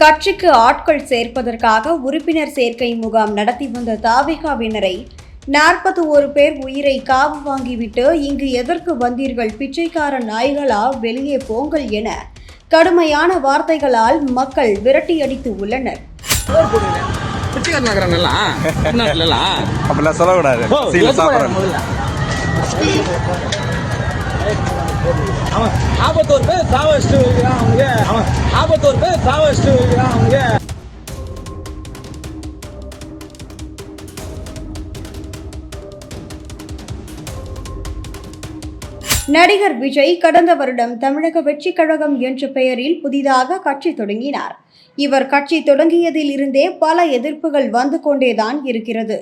கட்சிக்கு ஆட்கள் சேர்ப்பதற்காக உறுப்பினர் சேர்க்கை முகாம் நடத்தி வந்த தாவிகாவினரை நாற்பத்தி ஒரு பேர் உயிரை காவு வாங்கிவிட்டு இங்கு எதற்கு வந்தீர்கள்? பிச்சைக்கார நாய்களா? வெளியே போங்கள் என கடுமையான வார்த்தைகளால் மக்கள் விரட்டியடித்து உள்ளனர். சொல்லக்கூடாது. சீல சாப்பிட்றேன் அவன் ஆபத்தோர் பேர் சாவ வைக்கிறான் அவங்க அவன் ஆபத்தோர் பேர் சாவ வைக்கிறான் அவங்க நடிகர் விஜய் கடந்த வருடம் தமிழக வெற்றி கழகம் என்ற பெயரில் புதிதாக கட்சி தொடங்கினார். இவர் கட்சி தொடங்கியதில் இருந்தே பல எதிர்ப்புகள் வந்து கொண்டேதான் இருக்கிறது.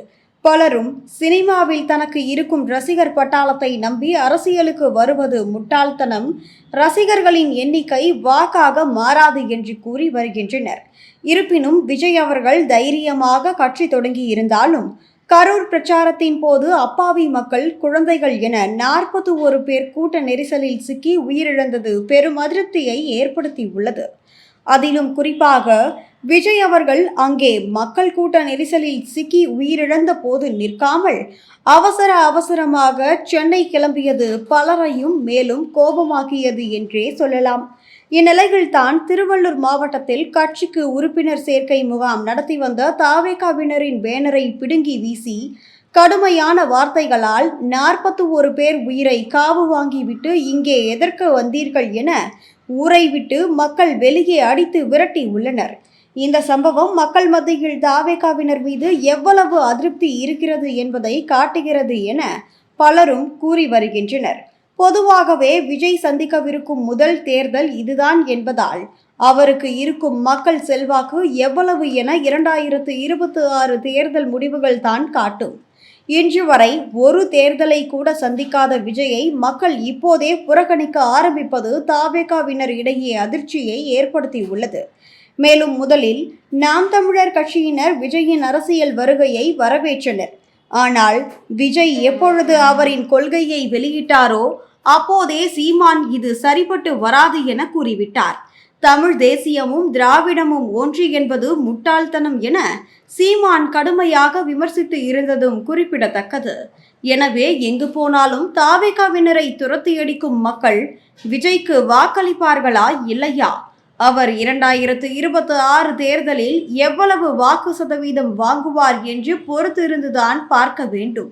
பலரும் சினிமாவில் தனக்கு இருக்கும் ரசிகர் பட்டாளத்தை நம்பி அரசியலுக்கு வருவது முட்டாள்தனம். ரசிகர்களின் எண்ணிக்கை வாக்காக மாறாது என்று கூறி வருகின்றனர். இருப்பினும் விஜய் அவர்கள் தைரியமாக கட்சி தொடங்கி இருந்தாலும் கரூர் பிரச்சாரத்தின் போது அப்பாவி மக்கள் குழந்தைகள் என நாற்பத்தி ஒரு பேர் கூட்ட நெரிசலில் சிக்கி உயிரிழந்தது பெரும் அதிருப்தியை ஏற்படுத்தி உள்ளது அதிலும் குறிப்பாக விஜய் அவர்கள் அங்கே மக்கள் கூட்ட நெரிசலில் சிக்கி உயிரிழந்த போது நிற்காமல் அவசர அவசரமாக சென்னை கிளம்பியது பலரையும் மேலும் கோபமாக்கியது என்றே சொல்லலாம். இந்நிலையில்தான் திருவள்ளூர் மாவட்டத்தில் கட்சிக்கு உறுப்பினர் சேர்க்கை முகாம் நடத்தி வந்த தாவேகாவினரின் பேனரை பிடுங்கி வீசி கடுமையான வார்த்தைகளால் நாற்பத்தி ஒரு பேர் உயிரை காவு வாங்கிவிட்டு இங்கே எதற்கு வந்தீர்கள் என ஊரை விட்டு மக்கள் வெளியே அடித்து விரட்டி உள்ளனர். இந்த சம்பவம் மக்கள் மத்தியில் தாவேகாவினர் மீது எவ்வளவு அதிருப்தி இருக்கிறது என்பதை காட்டுகிறது என பலரும் கூறி வருகின்றனர். பொதுவாகவே விஜய் சந்திக்கவிருக்கும் முதல் தேர்தல் இதுதான் என்பதால் அவருக்கு இருக்கும் மக்கள் செல்வாக்கு எவ்வளவு என இரண்டாயிரத்து இருபத்தி ஆறு தேர்தல் முடிவுகள் தான் காட்டும். இன்று வரை ஒரு தேர்தலை கூட சந்திக்காத விஜயை மக்கள் இப்போதே புறக்கணிக்க ஆரம்பிப்பது தாவேகாவினர் இடையே அதிர்ச்சியை ஏற்படுத்தியுள்ளது. மேலும் முதலில் நாம் தமிழர் கட்சியினர் விஜயின் அரசியல் வருகையை வரவேற்றனர். ஆனால் விஜய் எப்பொழுது அவரின் கொள்கையை வெளியிட்டாரோ அப்போதே சீமான் இது சரிப்பட்டு வராது என கூறிவிட்டார். தமிழ் தேசியமும் திராவிடமும் ஒன்று என்பது முட்டாள்தனம் என சீமான் கடுமையாக விமர்சித்து இருந்ததும் குறிப்பிடத்தக்கது. எனவே எங்கு போனாலும் தாவேகாவினரை துரத்தி அடிக்கும் மக்கள் விஜய்க்கு வாக்களிப்பார்களா இல்லையா? அவர் இரண்டாயிரத்து இருபத்தி ஆறு தேர்தலில் எவ்வளவு வாக்கு சதவீதம் வாங்குவார் என்று பொறுத்திருந்துதான் பார்க்க வேண்டும்.